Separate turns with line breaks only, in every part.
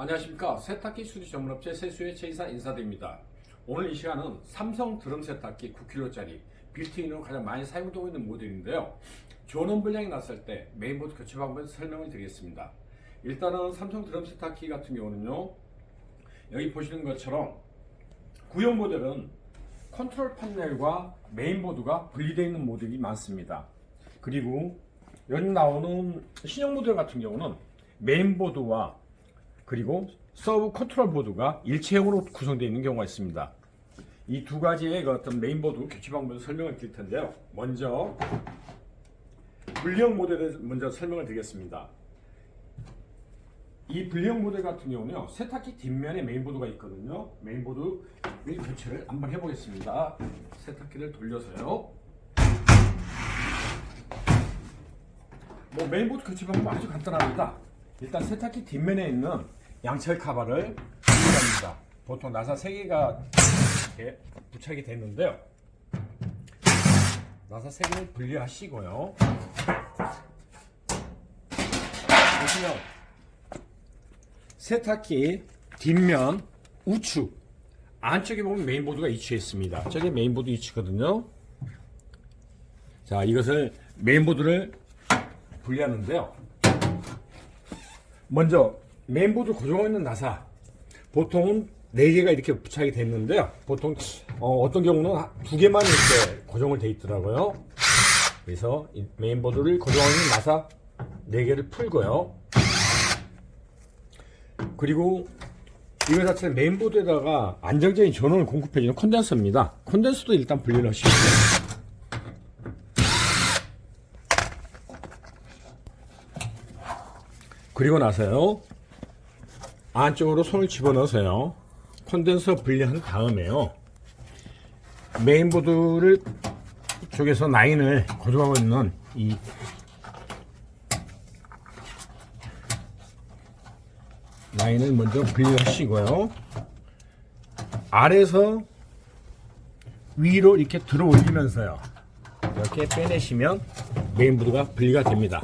안녕하십니까. 세탁기 수리 전문업체 세수의 최이사 인사드립니다. 오늘 이 시간은 삼성 드럼 세탁기 9kg짜리 빌트인으로 가장 많이 사용되고 있는 모델인데요. 전원 불량이 났을 때 메인보드 교체 방법을 설명을 드리겠습니다. 일단은 삼성 드럼 세탁기 같은 경우는요 여기 보시는 것처럼 구형 모델은 컨트롤 패널과 메인보드가 분리되어 있는 모델이 많습니다. 그리고 여기 나오는 신형 모델 같은 경우는 메인보드와 그리고 서브 컨트롤 보드가 일체형으로 구성되어 있는 경우가 있습니다. 이 두 가지의 그 어떤 메인보드 교체 방법을 설명을 드릴 텐데요. 먼저 분리형 모델을 먼저 설명을 드리겠습니다. 이 분리형 모델 같은 경우는요. 세탁기 뒷면에 메인보드가 있거든요. 메인보드 교체를 한번 해보겠습니다. 세탁기를 돌려서요. 뭐 메인보드 교체 방법 아주 간단합니다. 일단 세탁기 뒷면에 있는 양철 카바를 분리합니다. 보통 나사 3개가 이렇게 부착이 됐는데요. 나사 3개를 분리하시고요. 보시면 세탁기 뒷면 우측 안쪽에 보면 메인보드가 위치해 있습니다. 저게 메인보드 위치거든요. 자, 이것을 메인보드를 분리하는데요. 먼저 메인보드 고정하고 있는 나사 보통은 4개가 이렇게 부착이 됐는데요. 보통 어, 떤 경우는 두 개만 이렇게 고정을 돼 있더라고요. 그래서 이 메인보드를 고정하고 있는 나사 4개를 풀고요. 그리고 이거 자체는 메인보드에다가 안정적인 전원을 공급해주는 콘덴서입니다. 콘덴서도 일단 분리를 하시고요. 그리고 나서요 안쪽으로 손을 집어넣으세요. 콘덴서 분리한 다음에요. 메인보드를 쪽에서 라인을 고정하고 있는 이 라인을 먼저 분리하시고요. 아래서 위로 이렇게 들어 올리면서요. 이렇게 빼내시면 메인보드가 분리가 됩니다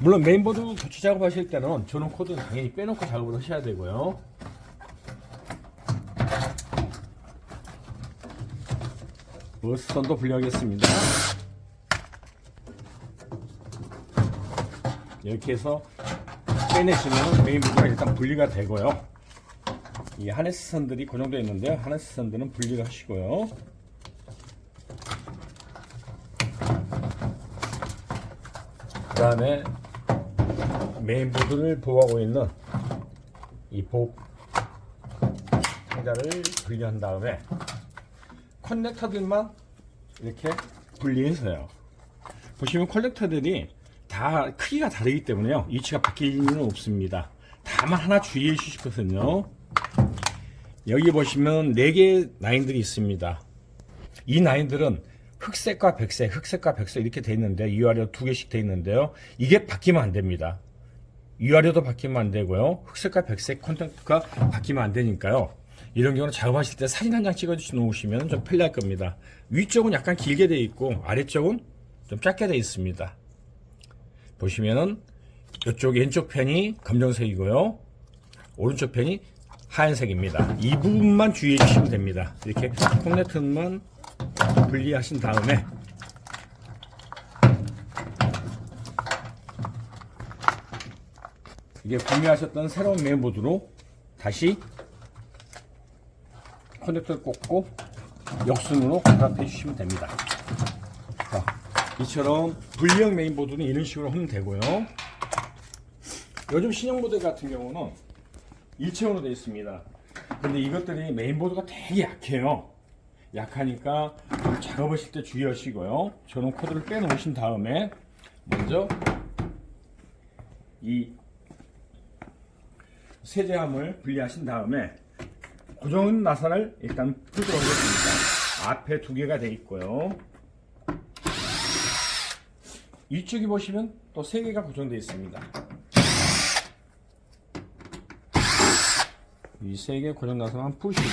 물론 메인보드 교체 작업하실 때는 전원 코드는 당연히 빼놓고 작업을 하셔야 되고요. 버스선도 분리하겠습니다. 이렇게 해서 빼내시면 메인보드가 일단 분리가 되고요. 이 하네스 선들이 고정되어 있는데요. 하네스 선들은 분리를 하시고요. 그 다음에 메인보드를 보호하고 있는 이 보호 상자를 분리한 다음에 커넥터들만 이렇게 분리해서요. 보시면 컬렉터들이 다 크기가 다르기 때문에요. 위치가 바뀔 일은 없습니다. 다만 하나 주의해 주실 것은요. 여기 보시면 4개의 라인들이 있습니다. 이 라인들은 흑색과 백색, 흑색과 백색 이렇게 돼 있는데 위아래로 두 개씩 돼 있는데요. 이게 바뀌면 안 됩니다. 위아래도 바뀌면 안 되고요. 흑색과 백색 콘텐츠가 바뀌면 안 되니까요. 이런 경우는 작업하실 때 사진 한 장 찍어주시 놓으시면 좀 편리할 겁니다. 위쪽은 약간 길게 돼 있고 아래쪽은 좀 짧게 돼 있습니다. 보시면은 이쪽 왼쪽 편이 검정색이고요. 오른쪽 편이 하얀색입니다. 이 부분만 주의해 주시면 됩니다. 이렇게 콩네트만 분리하신 다음에 이게 구매하셨던 새로운 메인보드로 다시 커넥터를 꽂고 역순으로 갈아해 주시면 됩니다. 자, 이처럼 분리형 메인보드는 이런 식으로 하면 되고요. 요즘 신형 모델 같은 경우는 일체형으로 되어 있습니다. 근데 이것들이 메인보드가 되게 약해요. 약하니까 작업하실 때 주의하시고요. 저는 코드를 빼놓으신 다음에 먼저 이 세제함을 분리하신 다음에 고정 나사를 일단 풀도록 하겠습니다. 앞에 두 개가 돼 있고요. 이쪽에 보시면 또 세 개가 고정되어 있습니다. 이 세 개 고정 나사만 푸시고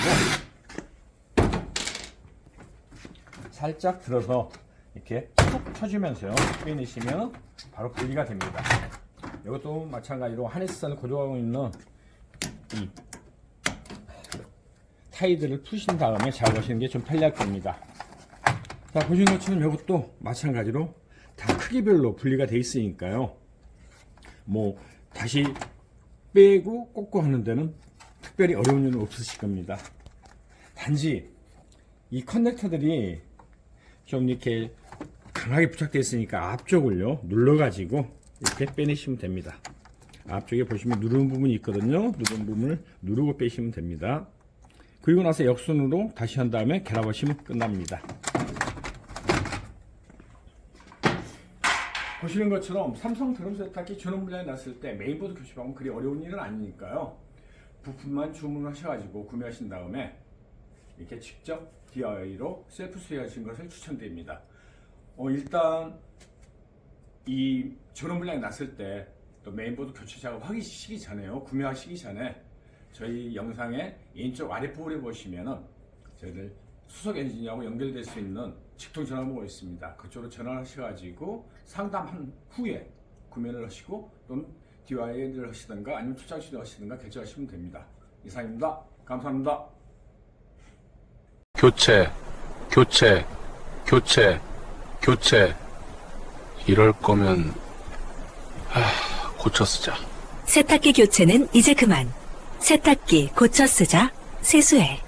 살짝 들어서 이렇게 툭 쳐주면서요. 빼내시면 바로 분리가 됩니다. 이것도 마찬가지로 하네스선을 고정하고 있는 이 타이들을 푸신 다음에 작업하시는 게 좀 편리할 겁니다. 자, 보시는 것처럼 이것도 마찬가지로 다 크기별로 분리가 돼 있으니까요. 뭐 다시 빼고 꽂고 하는 데는 특별히 어려운 일은 없으실 겁니다. 단지 이 커넥터들이 좀 이렇게 강하게 부착되어 있으니까 앞쪽을요 눌러가지고 이렇게 빼내시면 됩니다. 앞쪽에 보시면 누르는 부분이 있거든요. 누르는 부분을 누르고 빼시면 됩니다. 그리고 나서 역순으로 다시 한 다음에 결합하시면 끝납니다. 보시는 것처럼 삼성 드럼 세탁기 전원 분야에 났을 때 메인보드 교체하면 그리 어려운 일은 아니니까요. 부품만 주문하셔가지고 구매하신 다음에 이렇게 직접 DIY로 셀프 수리하시는 것을 추천드립니다. 어, 일단 이 전원 불량이 났을 때 또 메인보드 교체 작업하시기 전에요. 구매하시기 전에 저희 영상의 왼쪽 아랫부분에 보시면은 저희들 수석 엔지니어하고 연결될 수 있는 직통 전화번호가 있습니다. 그쪽으로 전화하셔가지고 상담한 후에 구매를 하시고 또는 DIY를 하시든가 아니면 출장 시도 하시든가 결정하시면 됩니다. 이상입니다. 감사합니다.
교체, 교체, 교체, 교체. 이럴 거면, 하, 고쳐 쓰자.
세탁기 교체는 이제 그만. 세탁기 고쳐 쓰자. 세수해.